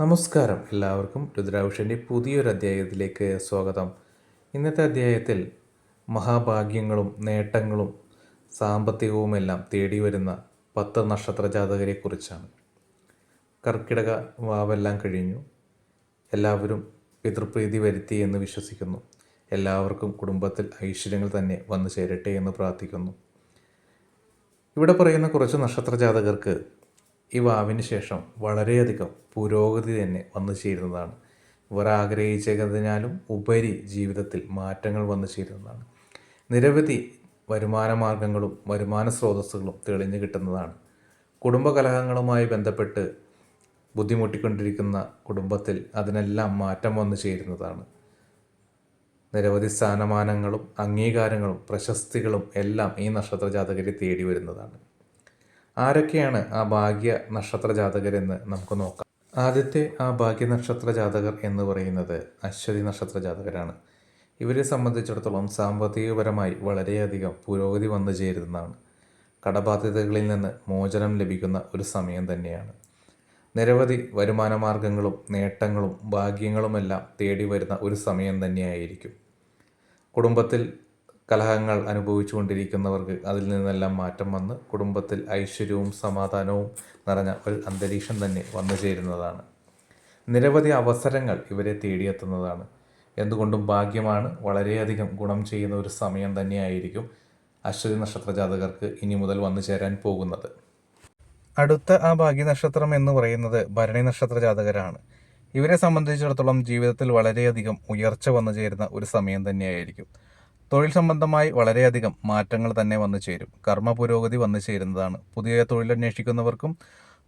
നമസ്കാരം എല്ലാവർക്കും രുദ്രാഭിഷന്റെ പുതിയൊരു അധ്യായത്തിലേക്ക് സ്വാഗതം. ഇന്നത്തെ അധ്യായത്തിൽ മഹാഭാഗ്യങ്ങളും നേട്ടങ്ങളും സാമ്പത്തികവുമെല്ലാം തേടി വരുന്ന പത്ത് നക്ഷത്ര ജാതകരെക്കുറിച്ചാണ് കർക്കിടക വാവെല്ലാം കഴിഞ്ഞു. എല്ലാവരും പിതൃപ്രീതി വരുത്തി എന്ന് വിശ്വസിക്കുന്നു. എല്ലാവർക്കും കുടുംബത്തിൽ ഐശ്വര്യങ്ങൾ തന്നെ വന്നു ചേരട്ടെ എന്ന് പ്രാർത്ഥിക്കുന്നു. ഇവിടെ പറയുന്ന കുറച്ച് നക്ഷത്ര ജാതകർക്ക് ഈ വാവിന് ശേഷം വളരെയധികം പുരോഗതി തന്നെ വന്നു ചേരുന്നതാണ്. ഇവർ ആഗ്രഹിച്ചതിനാലും ഉപരി ജീവിതത്തിൽ മാറ്റങ്ങൾ വന്നു ചേരുന്നതാണ്. നിരവധി വരുമാന മാർഗങ്ങളും വരുമാന സ്രോതസ്സുകളും തെളിഞ്ഞു കിട്ടുന്നതാണ്. കുടുംബകലഹങ്ങളുമായി ബന്ധപ്പെട്ട് ബുദ്ധിമുട്ടിക്കൊണ്ടിരിക്കുന്ന കുടുംബത്തിൽ അതിനെല്ലാം മാറ്റം വന്നു ചേരുന്നതാണ്. നിരവധി സ്ഥാനമാനങ്ങളും അംഗീകാരങ്ങളും പ്രശസ്തികളും എല്ലാം ഈ നക്ഷത്ര ജാതകരെ തേടി വരുന്നതാണ് ആരൊക്കെയാണ് ആ ഭാഗ്യ നക്ഷത്ര ജാതകരെന്ന് നമുക്ക് നോക്കാം. ആദ്യത്തെ ആ ഭാഗ്യ നക്ഷത്ര ജാതകർ എന്ന് പറയുന്നത് അശ്വതി നക്ഷത്ര ജാതകരാണ്. ഇവരെ സംബന്ധിച്ചിടത്തോളം സാമ്പത്തികപരമായി വളരെയധികം പുരോഗതി വന്നു ചേരുന്നതാണ്. കടബാധ്യതകളിൽ നിന്ന് മോചനം ലഭിക്കുന്ന ഒരു സമയം തന്നെയാണ്. നിരവധി വരുമാന മാർഗങ്ങളും നേട്ടങ്ങളും ഭാഗ്യങ്ങളുമെല്ലാം തേടി വരുന്ന ഒരു സമയം തന്നെയായിരിക്കും. കുടുംബത്തിൽ കലഹങ്ങൾ അനുഭവിച്ചു കൊണ്ടിരിക്കുന്നവർക്ക് അതിൽ നിന്നെല്ലാം മാറ്റം വന്ന് കുടുംബത്തിൽ ഐശ്വര്യവും സമാധാനവും നിറഞ്ഞ ഒരു അന്തരീക്ഷം തന്നെ വന്നു ചേരുന്നതാണ്. നിരവധി അവസരങ്ങൾ ഇവരെ തേടിയെത്തുന്നതാണ്. എന്തുകൊണ്ടും ഭാഗ്യമാണ് വളരെയധികം ഗുണം ചെയ്യുന്ന ഒരു സമയം തന്നെയായിരിക്കും അശ്വതി നക്ഷത്ര ജാതകർക്ക് ഇനി മുതൽ വന്നു ചേരാൻ പോകുന്നത്. അടുത്ത ആ ഭാഗ്യ നക്ഷത്രം എന്ന് പറയുന്നത് ഭരണി നക്ഷത്ര ജാതകരാണ് ഇവരെ സംബന്ധിച്ചിടത്തോളം ജീവിതത്തിൽ വളരെയധികം ഉയർച്ച വന്നു ചേരുന്ന ഒരു സമയം തന്നെയായിരിക്കും. തൊഴിൽ സംബന്ധമായി വളരെയധികം മാറ്റങ്ങൾ തന്നെ വന്നു ചേരും. കർമ്മ പുരോഗതി വന്നു ചേരുന്നതാണ്. പുതിയ തൊഴിലന്വേഷിക്കുന്നവർക്കും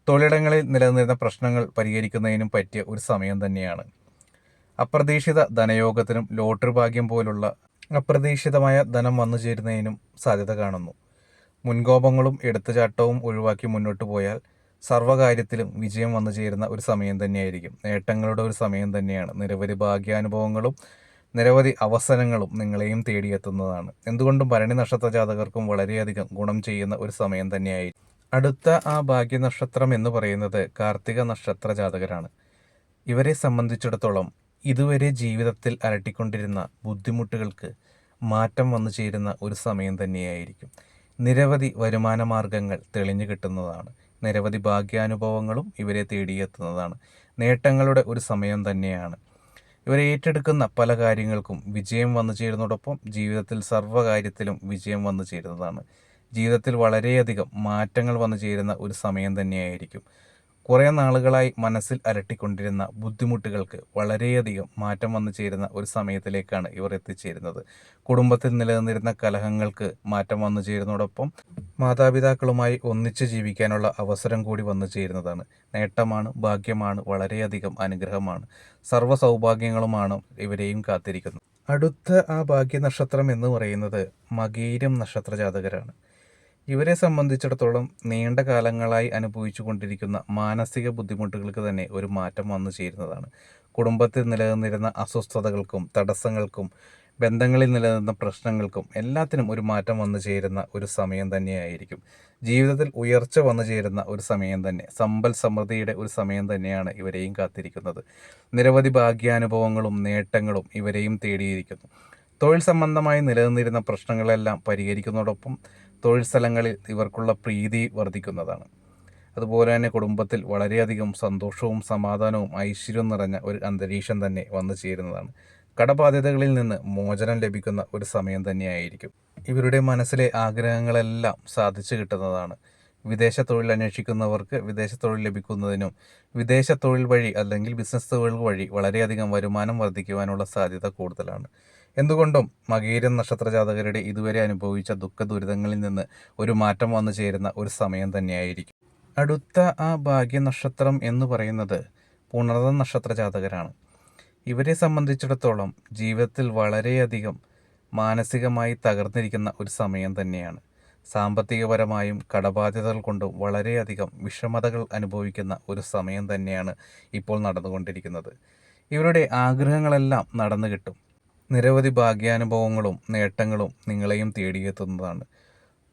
തൊഴിലിടങ്ങളിൽ നിലനിന്നിരുന്ന പ്രശ്നങ്ങൾ പരിഹരിക്കുന്നതിനും പറ്റിയ ഒരു സമയം തന്നെയാണ്. അപ്രതീക്ഷിത ധനയോഗത്തിനും ലോട്ടറി ഭാഗ്യം പോലുള്ള അപ്രതീക്ഷിതമായ ധനം വന്നു ചേരുന്നതിനും സാധ്യത കാണുന്നു. മുൻകോപങ്ങളും എടുത്തുചാട്ടവും ഒഴിവാക്കി മുന്നോട്ട് പോയാൽ സർവകാര്യത്തിലും വിജയം വന്നു ചേരുന്ന ഒരു സമയം തന്നെയായിരിക്കും. നേട്ടങ്ങളുടെ ഒരു സമയം തന്നെയാണ്. നിരവധി ഭാഗ്യാനുഭവങ്ങളും നിരവധി അവസരങ്ങളും നിങ്ങളെയും തേടിയെത്തുന്നതാണ്. എന്തുകൊണ്ടും ഭരണി നക്ഷത്ര ജാതകർക്കും വളരെയധികം ഗുണം ചെയ്യുന്ന ഒരു സമയം തന്നെയായി. അടുത്ത ആ ഭാഗ്യനക്ഷത്രം എന്ന് പറയുന്നത് കാർത്തിക നക്ഷത്ര ജാതകരാണ് ഇവരെ സംബന്ധിച്ചിടത്തോളം ഇതുവരെ ജീവിതത്തിൽ അലട്ടിക്കൊണ്ടിരുന്ന ബുദ്ധിമുട്ടുകൾക്ക് മാറ്റം വന്നു ചേരുന്ന ഒരു സമയം തന്നെയായിരിക്കും. നിരവധി വരുമാന മാർഗങ്ങൾ തെളിഞ്ഞു കിട്ടുന്നതാണ്. നിരവധി ഭാഗ്യാനുഭവങ്ങളും ഇവരെ തേടിയെത്തുന്നതാണ്. നേട്ടങ്ങളുടെ ഒരു സമയം തന്നെയാണ്. ഇവർ ഏറ്റെടുക്കുന്ന പല കാര്യങ്ങൾക്കും വിജയം വന്നു ചേരുന്നതോടൊപ്പം ജീവിതത്തിൽ സർവകാര്യത്തിലും വിജയം വന്നു ചേരുന്നതാണ്. ജീവിതത്തിൽ വളരെയധികം മാറ്റങ്ങൾ വന്നു ചേരുന്ന ഒരു സമയം തന്നെയായിരിക്കും. കുറേ നാളുകളായി മനസ്സിൽ അലട്ടിക്കൊണ്ടിരുന്ന ബുദ്ധിമുട്ടുകൾക്ക് വളരെയധികം മാറ്റം വന്നു ചേരുന്ന ഒരു സമയത്തിലേക്കാണ് ഇവർ എത്തിച്ചേരുന്നത്. കുടുംബത്തിൽ നിലനിന്നിരുന്ന കലഹങ്ങൾക്ക് മാറ്റം വന്നു ചേരുന്നതോടൊപ്പം മാതാപിതാക്കളുമായി ഒന്നിച്ച് ജീവിക്കാനുള്ള അവസരം കൂടി വന്നു ചേരുന്നതാണ്. നേട്ടമാണ് ഭാഗ്യമാണ് വളരെയധികം അനുഗ്രഹമാണ്. സർവ സൗഭാഗ്യങ്ങളുമാണ് ഇവരെയും കാത്തിരിക്കുന്നത്. അടുത്ത ആ ഭാഗ്യ നക്ഷത്രം എന്ന് പറയുന്നത് മകീരം നക്ഷത്ര ജാതകരാണ് ഇവരെ സംബന്ധിച്ചിടത്തോളം നീണ്ട കാലങ്ങളായി അനുഭവിച്ചു കൊണ്ടിരിക്കുന്ന മാനസിക ബുദ്ധിമുട്ടുകൾക്ക് തന്നെ ഒരു മാറ്റം വന്നു ചേരുന്നതാണ്. കുടുംബത്തിൽ നിലനിന്നിരുന്ന അസ്വസ്ഥതകൾക്കും തടസ്സങ്ങൾക്കും ബന്ധങ്ങളിൽ നിലനിന്ന പ്രശ്നങ്ങൾക്കും എല്ലാത്തിനും ഒരു മാറ്റം വന്നു ചേരുന്ന ഒരു സമയം തന്നെയായിരിക്കും. ജീവിതത്തിൽ ഉയർച്ച വന്നു ചേരുന്ന ഒരു സമയം തന്നെ സമ്പൽ സമൃദ്ധിയുടെ ഒരു സമയം തന്നെയാണ് ഇവരെയും കാത്തിരിക്കുന്നത്. നിരവധി ഭാഗ്യാനുഭവങ്ങളും നേട്ടങ്ങളും ഇവരെയും തേടിയിരിക്കുന്നു. തൊഴിൽ സംബന്ധമായി നിലനിന്നിരുന്ന പ്രശ്നങ്ങളെല്ലാം പരിഹരിക്കുന്നതോടൊപ്പം തൊഴിൽ സ്ഥലങ്ങളിൽ ഇവർക്കുള്ള പ്രീതി വർദ്ധിക്കുന്നതാണ്. അതുപോലെ തന്നെ കുടുംബത്തിൽ വളരെയധികം സന്തോഷവും സമാധാനവും ഐശ്വര്യവും നിറഞ്ഞ ഒരു അന്തരീക്ഷം തന്നെ വന്നു ചേരുന്നതാണ്. കടബാധ്യതകളിൽ നിന്ന് മോചനം ലഭിക്കുന്ന ഒരു സമയം തന്നെയായിരിക്കും. ഇവരുടെ മനസ്സിലെ ആഗ്രഹങ്ങളെല്ലാം സാധിച്ചു കിട്ടുന്നതാണ്. വിദേശ തൊഴിൽ അന്വേഷിക്കുന്നവർക്ക് വിദേശ തൊഴിൽ ലഭിക്കുന്നതിനും വിദേശ തൊഴിൽ വഴി അല്ലെങ്കിൽ ബിസിനസ് തൊഴിൽ വഴി വളരെയധികം വരുമാനം വർദ്ധിക്കുവാനുള്ള സാധ്യത കൂടുതലാണ്. എന്തുകൊണ്ടും മകീരം നക്ഷത്ര ജാതകരുടെ ഇതുവരെ അനുഭവിച്ച ദുഃഖ ദുരിതങ്ങളിൽ നിന്ന് ഒരു മാറ്റം വന്നു ചേരുന്ന ഒരു സമയം തന്നെയായിരിക്കും. അടുത്ത ആ ഭാഗ്യ നക്ഷത്രം എന്ന് പറയുന്നത് പുണർത നക്ഷത്ര ജാതകരാണ് ഇവരെ സംബന്ധിച്ചിടത്തോളം ജീവിതത്തിൽ വളരെയധികം മാനസികമായി തകർന്നിരിക്കുന്ന ഒരു സമയം തന്നെയാണ്. സാമ്പത്തികപരമായും കടബാധ്യതകൾ കൊണ്ടും വളരെയധികം വിഷമതകൾ അനുഭവിക്കുന്ന ഒരു സമയം തന്നെയാണ് ഇപ്പോൾ നടന്നുകൊണ്ടിരിക്കുന്നത്. ഇവരുടെ ആഗ്രഹങ്ങളെല്ലാം നടന്നു കിട്ടും. നിരവധി ഭാഗ്യാനുഭവങ്ങളും നേട്ടങ്ങളും നിങ്ങളെയും തേടിയെത്തുന്നതാണ്.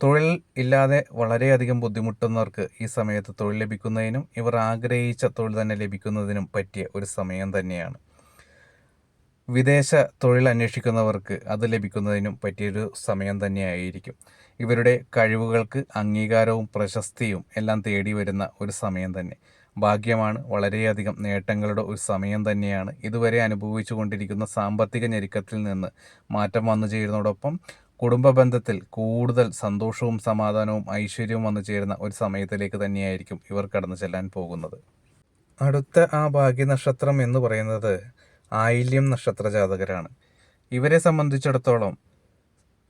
തൊഴിൽ ഇല്ലാതെ വളരെയധികം ബുദ്ധിമുട്ടുന്നവർക്ക് ഈ സമയത്ത് തൊഴിൽ ലഭിക്കുന്നതിനും ഇവർ ആഗ്രഹിച്ച തൊഴിൽ തന്നെ ലഭിക്കുന്നതിനും പറ്റിയ ഒരു സമയം തന്നെയാണ്. വിദേശ തൊഴിൽ അന്വേഷിക്കുന്നവർക്ക് അത് ലഭിക്കുന്നതിനും പറ്റിയൊരു സമയം തന്നെയായിരിക്കും. ഇവരുടെ കഴിവുകൾക്ക് അംഗീകാരവും പ്രശസ്തിയും എല്ലാം തേടി വരുന്ന ഒരു സമയം തന്നെ. ഭാഗ്യമാണ്. വളരെയധികം നേട്ടങ്ങളുടെ ഒരു സമയം തന്നെയാണ്. ഇതുവരെ അനുഭവിച്ചു കൊണ്ടിരിക്കുന്ന സാമ്പത്തിക ഞെരുക്കത്തിൽ നിന്ന് മാറ്റം വന്നു ചേരുന്നതോടൊപ്പം കുടുംബ ബന്ധത്തിൽ കൂടുതൽ സന്തോഷവും സമാധാനവും ഐശ്വര്യവും വന്നു ചേരുന്ന ഒരു സമയത്തിലേക്ക് തന്നെയായിരിക്കും ഇവർ കടന്നു ചെല്ലാൻ പോകുന്നത്. അടുത്ത ആ ഭാഗ്യനക്ഷത്രം എന്ന് പറയുന്നത് ആയില്യം നക്ഷത്ര ജാതകരാണ് ഇവരെ സംബന്ധിച്ചിടത്തോളം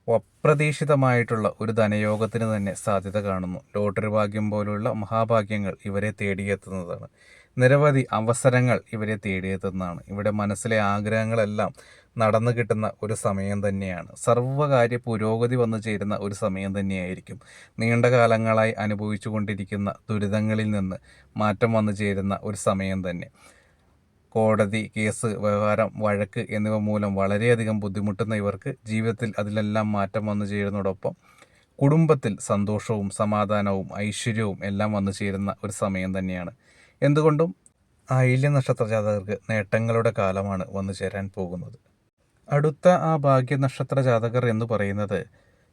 അപ്രതീക്ഷിതമായിട്ടുള്ള ഒരു ധനയോഗത്തിന് തന്നെ സാധ്യത കാണുന്നു. ലോട്ടറി ഭാഗ്യം പോലുള്ള മഹാഭാഗ്യങ്ങൾ ഇവരെ തേടിയെത്തുന്നതാണ്. നിരവധി അവസരങ്ങൾ ഇവരെ തേടിയെത്തുന്നതാണ്. ഇവിടെ മനസ്സിലെ ആഗ്രഹങ്ങളെല്ലാം നടന്നു കിട്ടുന്ന ഒരു സമയം തന്നെയാണ്. സർവകാര്യ പുരോഗതി വന്നു ചേരുന്ന ഒരു സമയം തന്നെയായിരിക്കും. നീണ്ട കാലങ്ങളായി അനുഭവിച്ചു കൊണ്ടിരിക്കുന്ന ദുരിതങ്ങളിൽ നിന്ന് മാറ്റം വന്നു ചേരുന്ന ഒരു സമയം തന്നെ. കോടതി കേസ് വ്യവഹാരം വഴക്ക് എന്നിവ മൂലം വളരെയധികം ബുദ്ധിമുട്ടുന്ന ഇവർക്ക് ജീവിതത്തിൽ അതിലെല്ലാം മാറ്റം വന്നു ചേരുന്നതോടൊപ്പം കുടുംബത്തിൽ സന്തോഷവും സമാധാനവും ഐശ്വര്യവും എല്ലാം വന്നു ചേരുന്ന ഒരു സമയം തന്നെയാണ്. എന്തുകൊണ്ടും ആയില്യ നക്ഷത്ര ജാതകർക്ക് നേട്ടങ്ങളുടെ കാലമാണ് വന്നു ചേരാൻ പോകുന്നത്. അടുത്ത ആ ഭാഗ്യ നക്ഷത്ര ജാതകർ എന്ന് പറയുന്നത്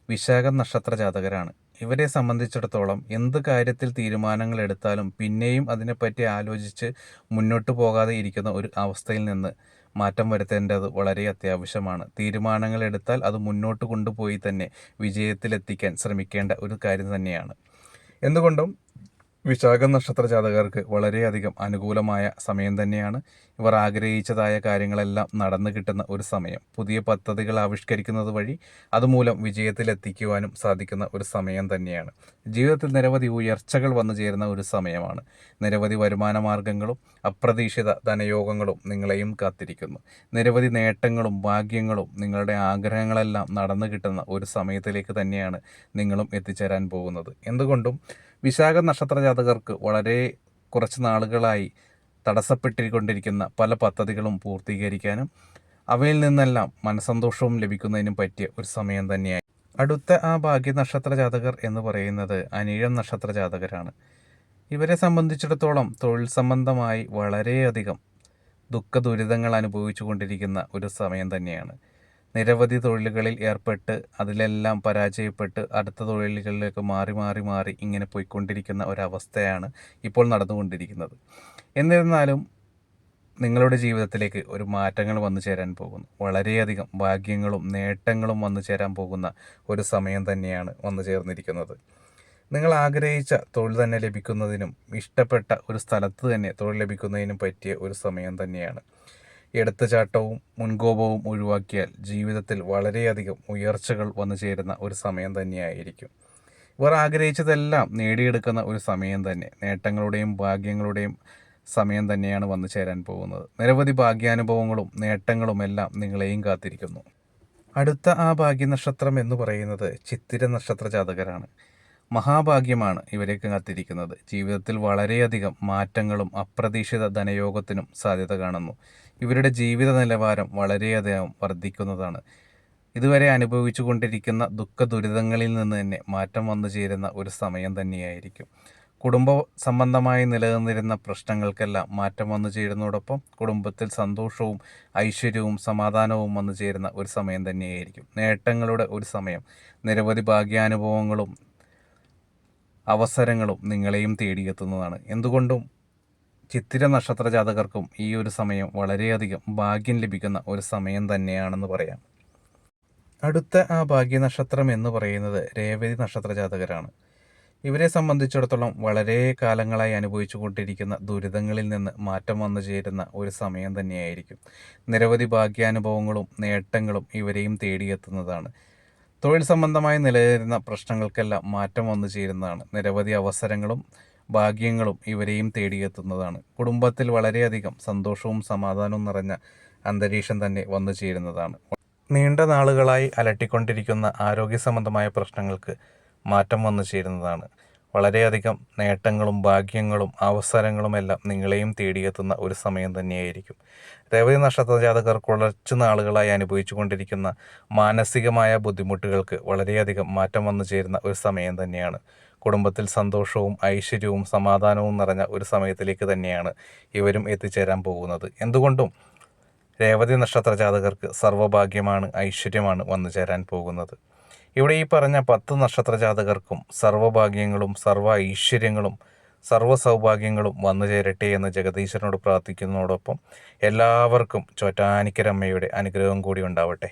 വിശാഖ നക്ഷത്ര ജാതകരാണ് ഇവരെ സംബന്ധിച്ചിടത്തോളം എന്ത് കാര്യത്തിൽ തീരുമാനങ്ങൾ എടുത്താലും പിന്നെയും അതിനെപ്പറ്റി ആലോചിച്ച് മുന്നോട്ട് പോകാതെ ഇരിക്കുന്ന ഒരു അവസ്ഥയിൽ നിന്ന് മാറ്റം വരുത്തേണ്ടത് വളരെ അത്യാവശ്യമാണ്. തീരുമാനങ്ങൾ എടുത്താൽ അത് മുന്നോട്ട് കൊണ്ടുപോയി തന്നെ വിജയത്തിലെത്തിക്കാൻ ശ്രമിക്കേണ്ട ഒരു കാര്യം തന്നെയാണ്. എന്തുകൊണ്ടും വിശാഖ നക്ഷത്ര ജാതകർക്ക് വളരെയധികം അനുകൂലമായ സമയം തന്നെയാണ്. ഇവർ ആഗ്രഹിച്ചതായ കാര്യങ്ങളെല്ലാം നടന്നു കിട്ടുന്ന ഒരു സമയം. പുതിയ പദ്ധതികൾ ആവിഷ്കരിക്കുന്നത് വഴി അതുമൂലം വിജയത്തിലെത്തിക്കുവാനും സാധിക്കുന്ന ഒരു സമയം തന്നെയാണ്. ജീവിതത്തിൽ നിരവധി ഉയർച്ചകൾ വന്നു ചേരുന്ന ഒരു സമയമാണ്. നിരവധി വരുമാന മാർഗങ്ങളും അപ്രതീക്ഷിത ധനയോഗങ്ങളും നിങ്ങളെയും കാത്തിരിക്കുന്നു. നിരവധി നേട്ടങ്ങളും ഭാഗ്യങ്ങളും നിങ്ങളുടെ ആഗ്രഹങ്ങളെല്ലാം നടന്നു കിട്ടുന്ന ഒരു സമയത്തിലേക്ക് തന്നെയാണ് നിങ്ങളും എത്തിച്ചേരാൻ പോകുന്നത്. എന്തുകൊണ്ടും വിശാഖ നക്ഷത്ര ജാതകർക്ക് വളരെ കുറച്ച് നാളുകളായി തടസ്സപ്പെട്ടിക്കൊണ്ടിരിക്കുന്ന പല പദ്ധതികളും പൂർത്തീകരിക്കാനും അവയിൽ നിന്നെല്ലാം മനസന്തോഷവും ലഭിക്കുന്നതിനും പറ്റിയ ഒരു സമയം തന്നെയായി. അടുത്ത ആ ഭാഗ്യ നക്ഷത്ര ജാതകർ എന്ന് പറയുന്നത് അനീഴം നക്ഷത്ര ജാതകരാണ്. ഇവരെ സംബന്ധിച്ചിടത്തോളം തൊഴിൽ സംബന്ധമായി വളരെയധികം ദുഃഖ ദുരിതങ്ങൾ അനുഭവിച്ചു കൊണ്ടിരിക്കുന്ന ഒരു സമയം തന്നെയാണ്. നിരവധി തൊഴിലുകളിൽ ഏർപ്പെട്ട് അതിലെല്ലാം പരാജയപ്പെട്ട് അടുത്ത തൊഴിലുകളിലേക്ക് മാറി മാറി മാറി ഇങ്ങനെ പോയിക്കൊണ്ടിരിക്കുന്ന ഒരവസ്ഥയാണ് ഇപ്പോൾ നടന്നുകൊണ്ടിരിക്കുന്നത്. എന്നിരുന്നാലും നിങ്ങളുടെ ജീവിതത്തിലേക്ക് ഒരു മാറ്റങ്ങൾ വന്നു ചേരാൻ പോകുന്നു. വളരെയധികം ഭാഗ്യങ്ങളും നേട്ടങ്ങളും വന്നു ചേരാൻ പോകുന്ന ഒരു സമയം തന്നെയാണ് വന്നു ചേർന്നിരിക്കുന്നത്. നിങ്ങൾ ആഗ്രഹിച്ച തൊഴിൽ തന്നെ ലഭിക്കുന്നതിനും ഇഷ്ടപ്പെട്ട ഒരു സ്ഥലത്ത് തന്നെ തൊഴിൽ ലഭിക്കുന്നതിനും പറ്റിയ ഒരു സമയം തന്നെയാണ്. എടുത്തുചാട്ടവും മുൻകോപവും ഒഴിവാക്കിയാൽ ജീവിതത്തിൽ വളരെയധികം ഉയർച്ചകൾ വന്നു ചേരുന്ന ഒരു സമയം തന്നെയായിരിക്കും. ഇവർ ആഗ്രഹിച്ചതെല്ലാം നേടിയെടുക്കുന്ന ഒരു സമയം തന്നെ. നേട്ടങ്ങളുടെയും ഭാഗ്യങ്ങളുടെയും സമയം തന്നെയാണ് വന്നു ചേരാൻ പോകുന്നത്. നിരവധി ഭാഗ്യാനുഭവങ്ങളും നേട്ടങ്ങളും എല്ലാം നിങ്ങളെയും കാത്തിരിക്കുന്നു. അടുത്ത ആ ഭാഗ്യനക്ഷത്രം എന്ന് പറയുന്നത് ചിത്തിര നക്ഷത്ര ജാതകരാണ്. മഹാഭാഗ്യമാണ് ഇവരേക്ക് കാത്തിരിക്കുന്നത്. ജീവിതത്തിൽ വളരെയധികം മാറ്റങ്ങളും അപ്രതീക്ഷിത ധനയോഗത്തിനും സാധ്യത കാണുന്നു. ഇവരുടെ ജീവിത നിലവാരം വളരെയധികം വർദ്ധിക്കുന്നതാണ്. ഇതുവരെ അനുഭവിച്ചു കൊണ്ടിരിക്കുന്ന ദുഃഖ ദുരിതങ്ങളിൽ നിന്ന് തന്നെ മാറ്റം വന്നു ചേരുന്ന ഒരു സമയം തന്നെയായിരിക്കും. കുടുംബ സംബന്ധമായി നിലനിന്നിരുന്ന പ്രശ്നങ്ങൾക്കെല്ലാം മാറ്റം വന്നു ചേരുന്നതോടൊപ്പം കുടുംബത്തിൽ സന്തോഷവും ഐശ്വര്യവും സമാധാനവും വന്നു ചേരുന്ന ഒരു സമയം തന്നെയായിരിക്കും. നേട്ടങ്ങളുടെ ഒരു സമയം. നിരവധി ഭാഗ്യാനുഭവങ്ങളും അവസരങ്ങളും നിങ്ങളെയും തേടിയെത്തുന്നതാണ്. എന്തുകൊണ്ടും ചിത്തിര നക്ഷത്ര ജാതകർക്കും ഈ ഒരു സമയം വളരെയധികം ഭാഗ്യം ലഭിക്കുന്ന ഒരു സമയം തന്നെയാണെന്ന് പറയാം. അടുത്ത ആ ഭാഗ്യനക്ഷത്രം എന്ന് പറയുന്നത് രേവതി നക്ഷത്ര ജാതകരാണ്. ഇവരെ സംബന്ധിച്ചിടത്തോളം വളരെ കാലങ്ങളായി അനുഭവിച്ചു കൊണ്ടിരിക്കുന്ന ദുരിതങ്ങളിൽ നിന്ന് മാറ്റം വന്നു ചേരുന്ന ഒരു സമയം തന്നെയായിരിക്കും. നിരവധി ഭാഗ്യാനുഭവങ്ങളും നേട്ടങ്ങളും ഇവരെയും തേടിയെത്തുന്നതാണ്. തൊഴിൽ സംബന്ധമായി നിലനിരുന്ന പ്രശ്നങ്ങൾക്കെല്ലാം മാറ്റം വന്നു ചേരുന്നതാണ്. നിരവധി അവസരങ്ങളും ഭാഗ്യങ്ങളും ഇവരെയും തേടിയെത്തുന്നതാണ്. കുടുംബത്തിൽ വളരെയധികം സന്തോഷവും സമാധാനവും നിറഞ്ഞ അന്തരീക്ഷം തന്നെ വന്നു ചേരുന്നതാണ്. നീണ്ട നാളുകളായി അലട്ടിക്കൊണ്ടിരിക്കുന്ന ആരോഗ്യ സംബന്ധമായ പ്രശ്നങ്ങൾക്ക് മാറ്റം വന്നു ചേരുന്നതാണ്. വളരെയധികം നേട്ടങ്ങളും ഭാഗ്യങ്ങളും അവസരങ്ങളുമെല്ലാം നിങ്ങളെയും തേടിയെത്തുന്ന ഒരു സമയം തന്നെയായിരിക്കും. രേവതി നക്ഷത്ര ജാതകർ കുറച്ച് നാളുകളായി അനുഭവിച്ചു കൊണ്ടിരിക്കുന്ന മാനസികമായ ബുദ്ധിമുട്ടുകൾക്ക് വളരെയധികം മാറ്റം വന്നു ചേരുന്ന ഒരു സമയം തന്നെയാണ്. കുടുംബത്തിൽ സന്തോഷവും ഐശ്വര്യവും സമാധാനവും നിറഞ്ഞ ഒരു സമയത്തിലേക്ക് തന്നെയാണ് ഇവരും എത്തിച്ചേരാൻ പോകുന്നത്. എന്തുകൊണ്ടും രേവതി നക്ഷത്ര ജാതകർക്ക് സർവഭാഗ്യമാണ് ഐശ്വര്യമാണ് വന്നു ചേരാൻ പോകുന്നത്. ഇവിടെ ഈ പറഞ്ഞ പത്ത് നക്ഷത്ര ജാതകർക്കും സർവഭാഗ്യങ്ങളും സർവ ഐശ്വര്യങ്ങളും സർവ സൗഭാഗ്യങ്ങളും വന്നു ചേരട്ടെ എന്ന് ജഗദീശ്വരനോട് പ്രാർത്ഥിക്കുന്നതോടൊപ്പം എല്ലാവർക്കും ചോറ്റാനിക്കരമ്മയുടെ അനുഗ്രഹം കൂടി ഉണ്ടാവട്ടെ.